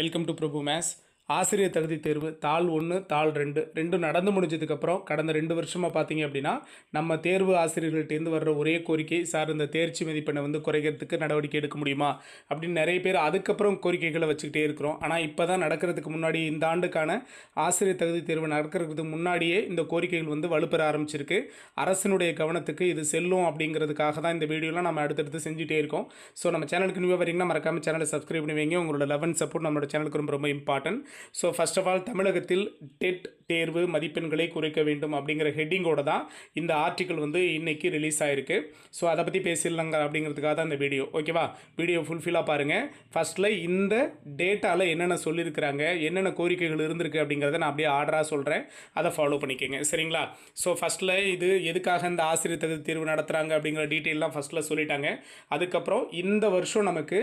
Welcome to Prabhu ஆசிரியர் தகுதி தேர்வு தாள் ஒன்று தாள் ரெண்டு. ரெண்டும் நடந்து முடிஞ்சதுக்கப்புறம் கடந்த ரெண்டு வருஷமாக பார்த்தீங்க அப்படின்னா நம்ம தேர்வு ஆசிரியர்கள்ட்டேருந்து வர்ற ஒரே கோரிக்கை சார் இந்த தேர்ச்சி மதிப்பெண்ணை வந்து குறைக்கிறதுக்கு நடவடிக்கை எடுக்க முடியுமா? அப்படின்னு நிறைய பேர் அதுக்கப்புறம் கோரிக்கைகளை வச்சுக்கிட்டே இருக்கிறோம். ஆனால் இப்போ தான் நடக்கிறதுக்கு முன்னாடி இந்த ஆண்டுக்கான ஆசிரியர் தகுதி தேர்வு நடக்கிறதுக்கு முன்னாடியே இந்த கோரிக்கைகள் வந்து வலுப்பெற ஆரம்பிச்சிருக்கு. அரசினுடைய கவனத்துக்கு இது செல்லும் அப்படிங்கிறதுக்காக தான் இந்த வீடியோலாம் நம்ம அடுத்தடுத்து செஞ்சுட்டே இருக்கோம். ஸோ நம்ம சேனலுக்கு நியூவாக வரீங்கன்னா மறக்காம சேனலை சப்ஸ்கிரைப் பண்ணி வைங்க. உங்களோட லெவன் சப்போர்ட் நம்மளோட சேனலுக்கு ரொம்ப ரொம்ப important so first of all தமிழகத்தில் டெட் தேர்வு மதிப்பெண்களை குறைக்க வேண்டும் அப்படிங்கிற ஹெட்டிங்கோட தான் இந்த ஆர்டிக்கல் வந்து இன்றைக்கி ரிலீஸ் ஆயிருக்கு. ஸோ அதை பற்றி பேசிடலாங்க அப்படிங்கிறதுக்காக தான் இந்த வீடியோ ஓகேவா வீடியோ ஃபுல்ஃபில்லாக பாருங்கள் ஃபர்ஸ்ட்டில் இந்த டேட்டாவில் என்னென்ன சொல்லியிருக்கிறாங்க என்னென்ன கோரிக்கைகள் இருந்திருக்கு அப்படிங்கிறத நான் அப்படியே ஆர்டராக சொல்கிறேன் அதை ஃபாலோ பண்ணிக்கோங்க. சரிங்களா? ஸோ ஃபஸ்ட்டில் இது எதுக்காக இந்த ஆசிரியர் தகுதி தேர்வு நடத்துகிறாங்க அப்படிங்கிற டீட்டெயிலாம் ஃபஸ்ட்டில் சொல்லிட்டாங்க. அதுக்கப்புறம் இந்த வருஷம் நமக்கு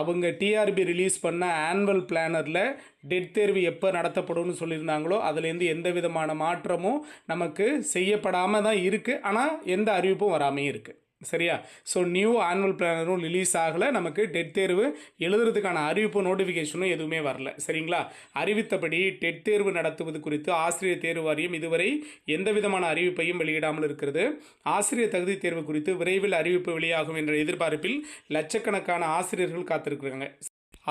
அவங்க டிஆர்பி ரிலீஸ் பண்ண ஆனுவல் பிளானரில் டெட் தேர்வு எப்போ நடத்தப்படும்னு சொல்லியிருந்தாங்களோ அதுலேருந்து எந்த விதமான மாற்றமும் நமக்கு செய்யப்படாமல் தான் இருக்குது ஆனால் எந்த அறிவிப்பும் வராமையும் இருக்குது சரியா? ஸோ நியூ ஆனுவல் பிளானரும் ரிலீஸ் ஆகலை. நமக்கு டெட் தேர்வு எழுதுறதுக்கான அறிவிப்பு நோட்டிஃபிகேஷனும் எதுவுமே வரல. சரிங்களா? அறிவித்தபடி டெட் தேர்வு நடத்துவது குறித்து ஆசிரியர் தேர்வு வாரியம் இதுவரை எந்த விதமான அறிவிப்பையும் வெளியிடாமல் இருக்கிறது. ஆசிரியர் தகுதி தேர்வு குறித்து விரைவில் அறிவிப்பு வெளியாகும் என்ற எதிர்பார்ப்பில் லட்சக்கணக்கான ஆசிரியர்கள் காத்திருக்கிறாங்க.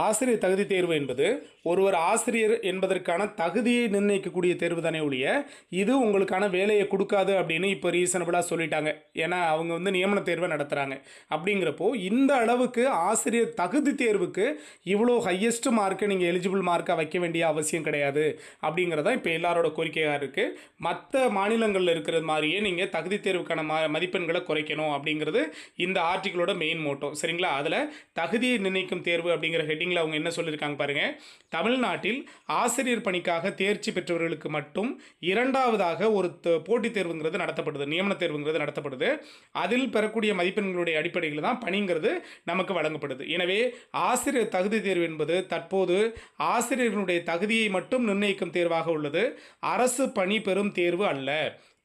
ஆசிரியர் தகுதி தேர்வு என்பது ஒருவர் ஆசிரியர் என்பதற்கான தகுதியை நிர்ணயிக்கக்கூடிய தேர்வு தானே ஒழிய இது உங்களுக்கான வேலையை கொடுக்காது அப்படின்னு இப்போ ரீசனபிளாக சொல்லிட்டாங்க. ஏன்னா அவங்க வந்து நியமன தேர்வை நடத்துகிறாங்க அப்படிங்கிறப்போ இந்த அளவுக்கு ஆசிரியர் தகுதி தேர்வுக்கு இவ்வளோ ஹையஸ்ட் மார்க்கை நீங்கள் எலிஜிபிள் மார்க்காக வைக்க வேண்டிய அவசியம் கிடையாது. அப்படிங்கிறதான் இப்போ எல்லாரோட கோரிக்கையாக இருக்குது மற்ற மாநிலங்களில் இருக்கிறது மாதிரியே நீங்கள் தகுதி தேர்வுக்கான ம மதிப்பெண்களை குறைக்கணும் அப்படிங்கிறது இந்த ஆர்டிக்கிளோட மெயின் மோட்டோ சரிங்களா? அதில் தகுதியை நிர்ணயிக்கும் தேர்வு அப்படிங்கிற ஹெட்டிங் ஹெட்டிங்கில் அவங்க என்ன சொல்லியிருக்காங்க பாருங்க. தமிழ்நாட்டில் ஆசிரியர் பணிக்காக தேர்ச்சி பெற்றவர்களுக்கு மட்டும் இரண்டாவதாக ஒரு போட்டித் தேர்வுங்கிறது நடத்தப்படுது. நியமன தேர்வுங்கிறது நடத்தப்படுது. அதில் பெறக்கூடிய மதிப்பெண்களுடைய அடிப்படையில் தான் பணிங்கிறது நமக்கு வழங்கப்படுது. எனவே ஆசிரியர் தகுதி தேர்வு என்பது தற்போது ஆசிரியர்களுடைய தகுதியை மட்டும் நிர்ணயிக்கும் தேர்வாக உள்ளது. அரசு பணி பெறும் தேர்வு அல்ல.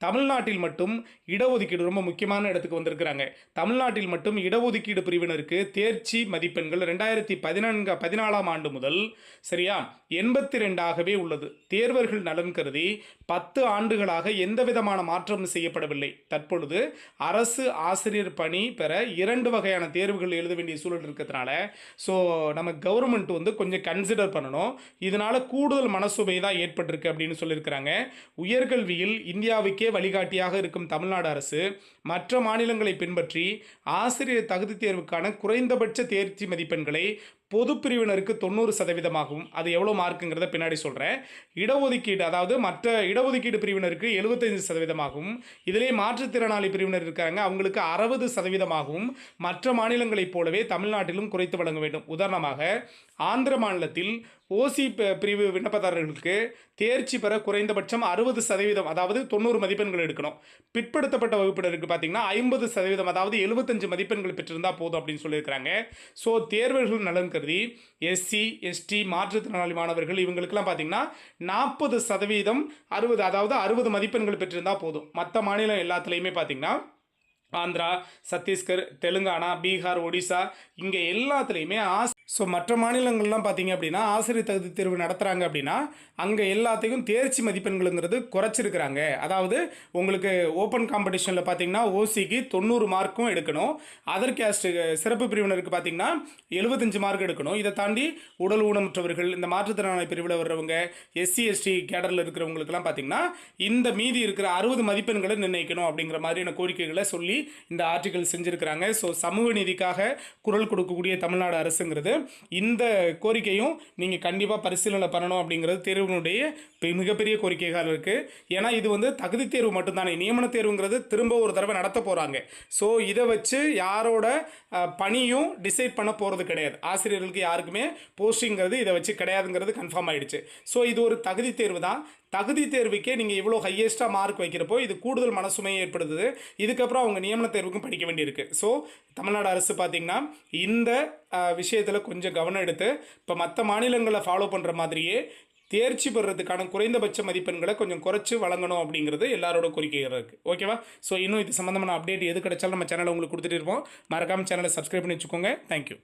தமிழ்நாட்டில் மட்டும் இடஒதுக்கீடு ரொம்ப முக்கியமான இடத்துக்கு வந்திருக்கிறாங்க. தமிழ்நாட்டில் மட்டும் இடஒதுக்கீடு பிரிவினருக்கு தேர்ச்சி மதிப்பெண்கள் ரெண்டாயிரத்தி பதினான்கு பதினாலாம் ஆண்டு முதல் சரியா? எண்பத்தி ரெண்டாகவே உள்ளது. தேர்வர்கள் நலன் கருதி பத்து ஆண்டுகளாக எந்த விதமான மாற்றமும் செய்யப்படவில்லை. தற்பொழுது அரசு ஆசிரியர் பணி பெற இரண்டு வகையான தேர்வுகள் எழுத வேண்டிய சூழல் இருக்கிறதுனால ஸோ நம்ம கவர்மெண்ட் வந்து கொஞ்சம் கன்சிடர் பண்ணணும். இதனால் கூடுதல் மனசுமை தான் ஏற்பட்டிருக்கு அப்படின்னு சொல்லியிருக்கிறாங்க. உயர்கல்வியில் இந்தியாவுக்கே வழிகாட்டியாக இருக்கும் தமிழ்நாடு அரசு மற்ற மாநிலங்களை பின்பற்றி ஆசிரியர் தகுதி தேர்வுக்கான குறைந்தபட்ச தேர்ச்சி மதிப்பெண்களை பொது பிரிவினருக்கு தொண்ணூறு சதவீதமாகவும் அது எவ்வளோ மார்க்குங்கிறத பின்னாடி சொல்கிறேன் இடஒதுக்கீடு அதாவது மற்ற இடஒதுக்கீடு பிரிவினருக்கு எழுபத்தைந்து சதவீதமாகவும் இதிலே மாற்றுத்திறனாளி பிரிவினர் இருக்காங்க அவங்களுக்கு அறுபது சதவீதமாகவும் மற்ற மாநிலங்களைப் போலவே தமிழ்நாட்டிலும் குறைத்து வழங்க வேண்டும். உதாரணமாக ஆந்திர மாநிலத்தில் ஓசி ப- பிரிவு விண்ணப்பதாரர்களுக்கு தேர்ச்சி பெற குறைந்தபட்சம் அறுபது சதவீதம் அதாவது தொண்ணூறு மதிப்பெண்கள் எடுக்கணும். பிற்படுத்தப்பட்ட வகுப்பினருக்கு பார்த்தீங்கன்னா ஐம்பது சதவீதம் அதாவது எழுபத்தஞ்சு மதிப்பெண்கள் பெற்றிருந்தால் போதும் அப்படின்னு சொல்லியிருக்கிறாங்க. ஸோ தேர்வர்கள் நலன் கருதி எஸ்சி எஸ்டி மாற்றுத்திறனாளி மாணவர்கள் இவங்களுக்கெல்லாம் பார்த்தீங்கன்னா நாற்பது சதவீதம் அறுபது அதாவது அறுபது மதிப்பெண்கள் பெற்றிருந்தால் போதும். மற்ற மாநிலம் எல்லாத்துலேயுமே பார்த்தீங்கன்னா ஆந்திரா சத்தீஸ்கர் தெலுங்கானா பீகார் ஒடிசா இங்கே எல்லாத்துலேயுமே ஆஸ் ஸோ மற்ற மாநிலங்கள்லாம் பார்த்தீங்க அப்படின்னா ஆசிரியர் தகுதி தேர்வு நடத்துகிறாங்க அப்படின்னா அங்கே எல்லாத்தையும் தேர்ச்சி மதிப்பெண்களுங்கிறது குறைச்சிருக்கிறாங்க. அதாவது உங்களுக்கு ஓப்பன் காம்படிஷனில் பார்த்தீங்கன்னா ஓசிக்கு தொண்ணூறு மார்க்கும் எடுக்கணும். அதர் கேஸ்ட் சிறப்பு பிரிவினருக்கு பார்த்தீங்கன்னா எழுபத்தஞ்சு மார்க் எடுக்கணும். இதை தாண்டி உடல் ஊனமுற்றவர்கள் இந்த மாற்றுத்திறனாளி பிரிவில் வர்றவங்க எஸ்சி எஸ்டி கேடரில் இருக்கிறவங்களுக்குலாம் பார்த்தீங்கன்னா இந்த மீதி இருக்கிற அறுபது மதிப்பெண்களை நிர்ணயிக்கணும் அப்படிங்கிற மாதிரியான கோரிக்கைகளை சொல்லி இந்த ஆர்டிகல் செஞ்சுருக்கிறாங்க. ஸோ சமூக நீதிக்காக குரல் கொடுக்கக்கூடிய தமிழ்நாடு அரசுங்கிறது இந்த கோரிக்கையும் நீங்கள் கண்டிப்பாக பரிசீலனை பண்ணணும் அப்படிங்கிறது தேர்வினுடைய மிகப்பெரிய கோரிக்கைகள் இருக்குது ஏன்னா இது வந்து தகுதி தேர்வு மட்டும்தானே நியமன தேர்வுங்கிறது திரும்ப ஒரு தடவை நடத்த போகிறாங்க ஸோ இதை வச்சு யாரோட பணியும் டிசைட் பண்ண போகிறது கிடையாது. ஆசிரியர்களுக்கு யாருக்குமே போஸ்டிங்கிறது இதை வச்சு கிடையாதுங்கிறது கன்ஃபார்ம் ஆகிடுச்சு ஸோ இது ஒரு தகுதி தேர்வு தான். தகுதி தேர்வுக்கே நீங்கள் இவ்வளோ ஹையஸ்ட்டாக மார்க் வைக்கிறப்போ இது கூடுதல் மனசுமையை ஏற்படுத்துது. இதுக்கப்புறம் அவங்க நியமன தேர்வுக்கும் படிக்க வேண்டியிருக்கு. ஸோ தமிழ்நாடு அரசு பார்த்திங்கன்னா இந்த விஷயத்தில் கொஞ்சம் கவனம் எடுத்து இப்போ மற்ற மாநிலங்களை ஃபாலோ பண்ணுற மாதிரியே தேர்ச்சி பெறுறதுக்கான குறைந்தபட்ச மதிப்பெண்களை கொஞ்சம் குறைச்சி வழங்கணும் அப்படிங்கிறது எல்லாரோட கோரிக்கைகள் இருக்குது ஓகேவா ஸோ இன்னும் இது சம்மந்தமான அப்டேட் எது கிடைச்சாலும் நம்ம சேனலை உங்களுக்கு கொடுத்துட்டு இருப்போம். மறக்காமல் சேனலை சப்ஸ்கிரைப் பண்ணி வச்சுக்கோங்க. தேங்க்யூ